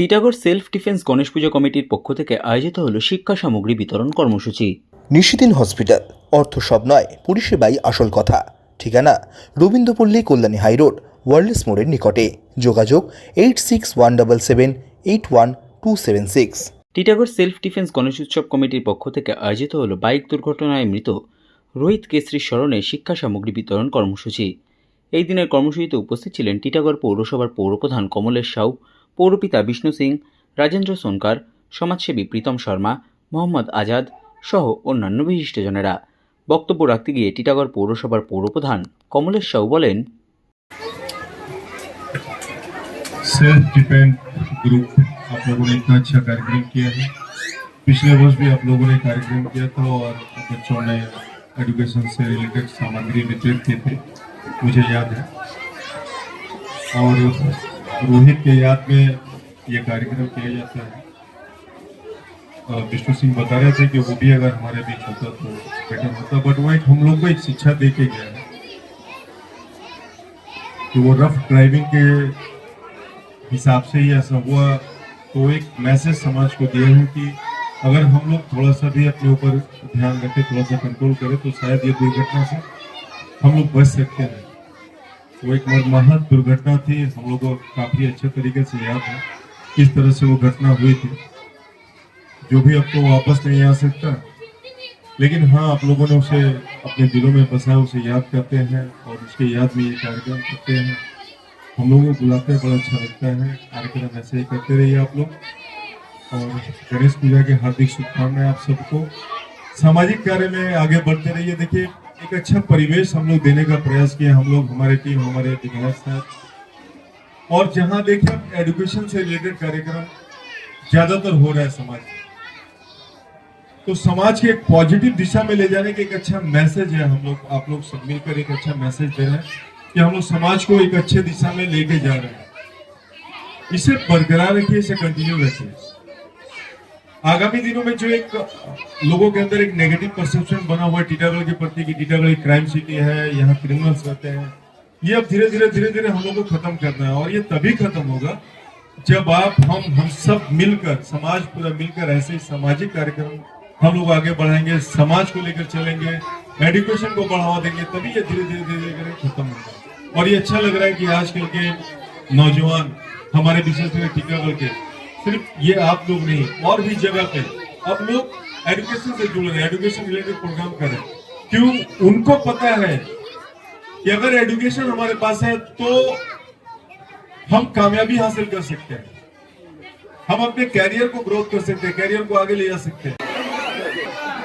Titagarh self defence Ganesh পুজো কমিটির পক্ষ থেকে আয়োজিত হল শিক্ষা সামগ্রী বিতরণ কর্মসূচি। নিশিদিন হসপিটাল অর্থ সব নয় পরিষেবাই আসল কথা। ঠিকানা রবীন্দ্রপল্লী কল্যাণী হাইরোড ওয়ার্ল্ডস মোড়ের নিকটে। যোগাযোগ eight six one double seven eight one two seven six Titagarh self defence Ganesh উৎসব কমিটির পক্ষ থেকে আয়োজিত হল বাইক দুর্ঘটনায় মৃত রোহিত কেশরীর স্মরণে শিক্ষা সামগ্রী বিতরণ কর্মসূচি। এই দিনের কর্মসূচিতে উপস্থিত ছিলেন টিটাগড় পৌরসভার পৌরপ্রধান কমলেশ সাউ পৌরপিতা বিষ্ণু সিং রাজেন্দ্র সোনকার সমাজসেবী প্রীতম শর্মা মোহাম্মদ আজাদ সহ অন্যান্য বিশিষ্টজনেরা বক্তব্য রাখতে গিয়ে টিটাগড় পৌরসভার পৌরপ্রধান কমলেশ সাউ বলেন सेल्फ डिपेंड ग्रुप आप लोगों ने इतना अच्छा कार्यक्रम किया है पिछले वर्ष भी आप लोगों ने कार्यक्रम किया था और बच्चों ने एजुकेशन से रिलेटेड सामग्री वितरित किए थे मुझे याद है और रोहित के याद में ये कार्यक्रम किया जाता है। विष्णु सिंह बता रहे थे कि वो भी अगर हमारे बीच होता तो बेटर होता बट वो एक हम लोग को एक शिक्षा दे के गया है कि वो रफ ड्राइविंग के हिसाब से ही ऐसा हुआ। तो एक मैसेज समाज को दिया है कि अगर हम लोग थोड़ा सा भी अपने ऊपर ध्यान रखें, थोड़ा सा कंट्रोल करें तो शायद ये दुर्घटना से हम लोग बच सकते हैं। वो एक मर्माहत दुर्घटना थी, हम लोग को काफ़ी अच्छे तरीके से याद है, किस तरह से वो घटना हुई थी, जो भी तो वापस नहीं आ सकता। लेकिन हाँ आप लोगों ने उसे अपने दिलों में बसा उसे याद करते हैं और उसके याद में ये कार्यक्रम करते हैं। हम लोगों को बुलाते हैं, बड़ा अच्छा लगता है। कार्यक्रम ऐसे ही करते रहिए आप लोग। और गणेश पूजा के हार्दिक शुभकामनाएँ आप सबको। सामाजिक कार्य में आगे बढ़ते रहिए, देखिए। एक अच्छा परिवेश हम लोग देने का प्रयास किया हम लोग, हमारे टीम हमारे विधायक साहब और जहाँ देखिए एजुकेशन से रिलेटेड कार्यक्रम ज़्यादातर हो रहा है समाज तो समाज के एक पॉजिटिव दिशा में ले जाने का एक अच्छा मैसेज है हम लोग, आप लोग सब मिलकर एक अच्छा मैसेज दे रहे हैं कि हम लोग समाज को एक अच्छे दिशा में लेके जा रहे हैं। इसे बरकरार रखिए, इसे कंटिन्यू रखिए। आगामी दिनों में जो एक लोगों के अंदर एक नेगेटिव परसेप्शन बना हुआ है टीटागढ़ के प्रति कि टीटागढ़ एक क्राइम सिटी है, यहाँ क्रिमिनल्स रहते हैं। ये अब धीरे धीरे धीरे धीरे हम लोग को खत्म करना है और ये तभी खत्म होगा जब आप, हम हम सब मिलकर, समाज पूरा मिलकर ऐसे सामाजिक कार्यक्रम हम लोग आगे बढ़ाएँगे, समाज को लेकर चलेंगे एडुकेशन को बढ़ावा देंगे, तभी ये धीरे धीरे धीरे धीरे खत्म होगा। और ये अच्छा लग रहा है कि आजकल के नौजवान, हमारे विशेष करके टीकागढ़ के सिर्फ़ ये आप लोग नहीं, और भी जगह पे अब लोग एजुकेशन से जुड़ रहे हैं एजुकेशन रिलेटेड प्रोग्राम कर रहे हैं। क्यों? उनको पता है कि अगर एजुकेशन हमारे पास है तो हम कामयाबी हासिल कर सकते हैं। हम अपने कैरियर को ग्रोथ कर सकते हैं कैरियर को आगे ले जा सकते हैं।